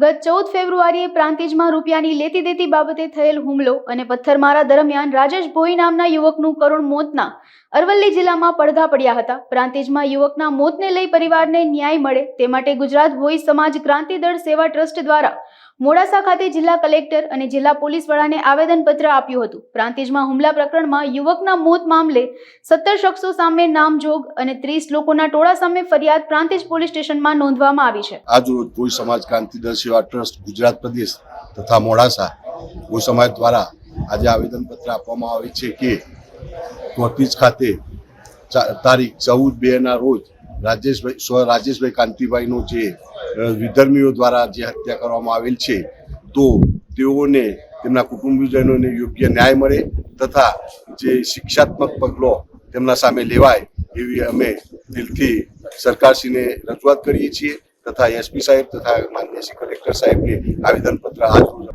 ગત ચૌદ ફેબ્રુઆરીએ પ્રાંતિજમાં રૂપિયાની લેતી દેતી બાબતે થયેલ હુમલો અને પથ્થરમારા દરમિયાન રાજેશ ભોઈ નામના યુવકનું કરુણ મોતના અરવલ્લી જિલ્લામાં પડઘા પડ્યા હતા. પ્રાંતિજમાં યુવકના મોતને લઈ પરિવારને ન્યાય મળે તે માટે ગુજરાત ભોઈ સમાજ ક્રાંતિ દળ સેવા ટ્રસ્ટ દ્વારા મોડાસા ખાતે જિલ્લા કલેક્ટર અને જિલ્લા પોલીસ વડાને આવેદનપત્ર આપ્યું હતું. પ્રાંતિજમાં હુમલા પ્રકરણમાં યુવકના મોત મામલે સત્તર શખ્સો સામે નામજોગ અને ત્રીસ લોકોના ટોળા સામે ફરિયાદ પ્રાંતિજ પોલીસ સ્ટેશનમાં નોંધવામાં આવી છે. આજરોજ કોઈ સમાજ ક્રાંતિ દળ સેવા ટ્રસ્ટ ગુજરાત પ્રદેશ તથા મોડાસા કોઈ સમાજ દ્વારા આજે આવેદનપત્ર આપવામાં આવે છે કે ધોતીજ ખાતે તારીખ ચૌદ બે ના રોજ રાજેશભાઈ, સ્વ રાજેશભાઈ કાંતિભાઈનું જે વિધર્મીઓ દ્વારા જે હત્યા કરવામાં આવેલ છે, તો તેઓને, તેમના કુટુંબીજનોને યોગ્ય ન્યાય મળે તથા જે શિક્ષાત્મક પગલો તેમના સામે લેવાય એવી અમે દિલથી સરકારશ્રીને રજૂઆત કરીએ છીએ તથા એસપી સાહેબ તથા માન્ય શ્રી કલેક્ટર સાહેબને આવેદનપત્ર રોજ